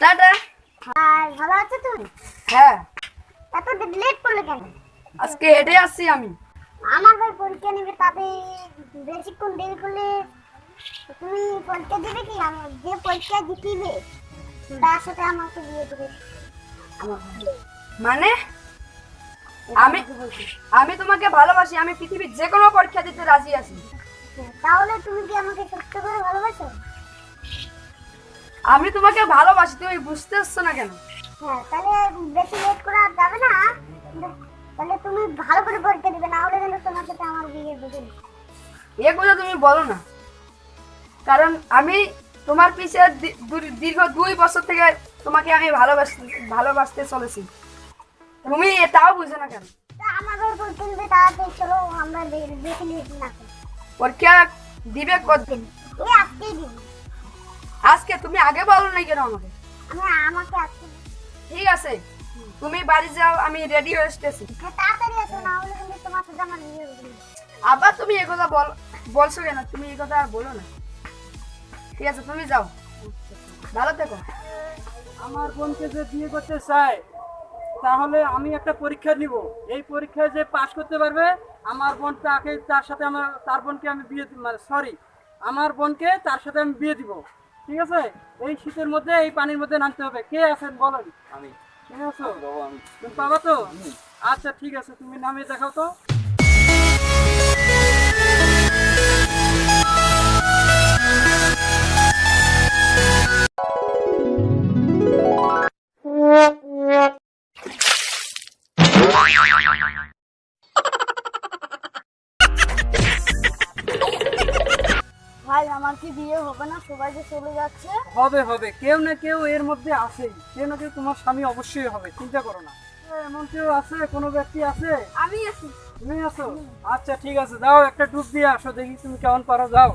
Tata. আর ভালো আছো তুমি? হ্যাঁ। এত লেট করলে কেন? আজকে হেঁটে আসছি আমি। আমার ভাই পরীক্ষা নেবে তাতে বেশিক্ষণ দেরি করলে তুমি পরীক্ষা দেবে কি? আমার যে পরীক্ষা জিতিবে তার সাথে আমাকে বিয়ে দেবে। মানে? আমি আমি তোমাকে ভালোবাসি আমি পৃথিবীর যে কোনো পরীক্ষা দিতে রাজি আছি। তাহলে তুমি কি আমাকে সত্য করে ভালোবাসো? আমি তোমাকে ভালোবাসি তুমি বুঝতে পারছ না কেন? হ্যাঁ তাহলে বেশি লেট করা যাবে না। তাহলে তুমি ভালো করে পরীক্ষা দিবে না হলে কিন্তু তোমার সাথে আমার বিয়ে দেবে না। এ কথা তুমি বলো না। কারণ আমি তোমার পিছে দীর্ঘ দুই বছর থেকে তোমাকে আমি ভালোবাসতে ভালোবাসতে চলেছি। তুমি এটাও বুঝো না কেন? ভাই পরীক্ষা নেবে তাড়াতাড়ি চলো আমরা বে- বেশি লেট না পরীক্ষা দিবে কতদিন এই আজকেই দিবি। আজকে তুমি আগে বলো না কেন আমাকে? আমি আমাকে আজকে ঠিক আছে। তুমি বাড়ি যাও আমি রেডি হয়ে তাড়াতাড়ি আসো না হলে কিন্তু তোমার সাথে আমার বিয়ে হবে আবার তুমি এই কথা বল বলছো কেন? তুমি এই কথা আর বলো না। ঠিক আছে তুমি যাও। ভালো থেকো। আমার বোনকে যে বিয়ে করতে চায় তাহলে আমি একটা পরীক্ষা নিব। এই পরীক্ষায় যে পাশ করতে পারবে আমার বোন তাকে তার সাথে আমার তার বোনকে আমি বিয়ে মানে সরি আমার বোনকে তার সাথে আমি বিয়ে দিব। ঠিক আছে? এই শীতের মধ্যে এই পানির মধ্যে নামতে হবে। কে আছেন বলেন? আমি। ঠিক আছে? তুমি পাবা তো? আচ্ছা ঠিক আছে তুমি নামিয়ে দেখাও তো। ভাই আমার কি বিয়ে হবে না? সবাই যে চলে যাচ্ছে। হবে হবে। কেউ না কেউ এর মধ্যে আছেই কেউ না কেউ তোমার স্বামী অবশ্যই হবে চিন্তা করো না। এমন কেউ আছে? কোনো ব্যক্তি আছে? আমি আছি। তুমি আছো? আচ্ছা ঠিক আছে। যাও একটা ডুব দিয়ে আসো। দেখি তুমি কেমন পারো যাও।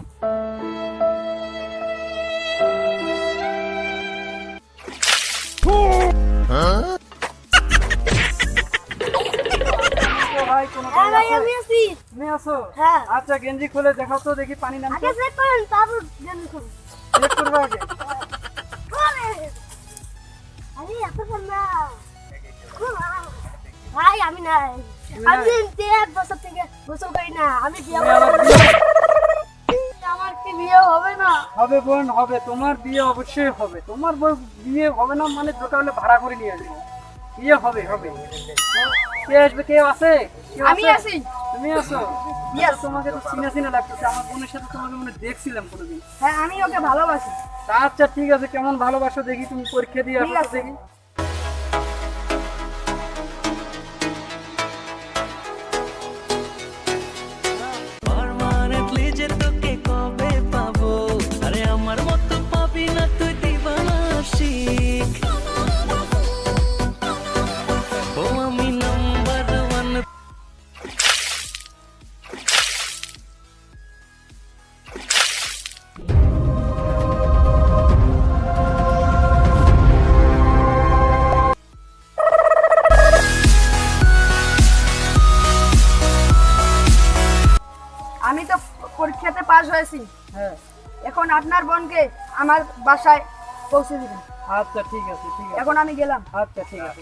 ভাই, কোনো হ্যাঁ ভাই? আমি আছি। তুমি আছো? হ্যাঁ। আচ্ছা গেঞ্জি খুলে দেখাও তো দেখি পানি নামছে আগে চেক করেন তারপর জানি করুন চেক করবে আগে? আরে এত ভাই আমি নাই আমি নাই? বছর থেকে গোসল করি না আমি বিয়ে আমার কি বিয়ে হবে না? হবে বোন হবে। তোমার বিয়ে অবশ্যই হবে। তোমার বিয়ে হবে না মানে হলে ভাড়া করে নিয়ে আসব। বিয়ে হবে হবে। কে আসবে কেউ আছে? আমি আছি? তুমি আছো. তোমাকে তো চিনা চিনা লাগতেছে। আমার বোনের সাথে তোমাকে মনে দেখছিলাম কোনোদিন। হ্যাঁ আমি ওকে ভালোবাসি। আচ্ছা ঠিক আছে। কেমন ভালোবাসো দেখি তুমি পরীক্ষা দিয়ে আসো দেখি। পরীক্ষাতে পাশ হয়েছি। হ্যাঁ। এখন আপনার বোনকে আমার বাসায় পৌঁছে দিবেন। আচ্ছা ঠিক আছে ঠিক আছে। এখন আমি গেলাম। আচ্ছা ঠিক আছে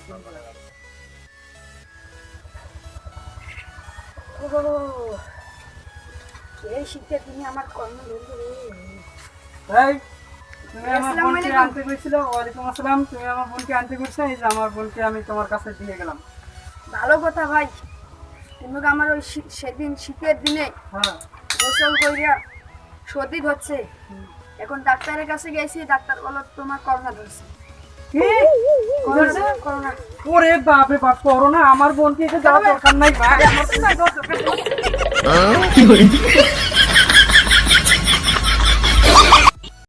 এই শীতে তুমি আমার কর্ম ধরবে ভাই তুমি আমার বোনকে আনতে গেছিল ওয়ালাইকুম আসসালাম। তুমি আমার বোনকে আনতে গেছো এই যে আমার বোনকে আমি তোমার কাছে দিয়ে গেলাম। ভালো কথা ভাই। কিন্তু আমার ওই সেদিন শীতের দিনে হ্যাঁ। গোসল কইরা সর্দি হচ্ছে। এখন ডাক্তারের কাছে গেছি ডাক্তার বলল তোমার করোনা ধরছে। কি? করোনা ওরে বাপরে বাপ করোনা? আমার বোনকে এসে যাওয়ার দরকার নাই। ভাই আমার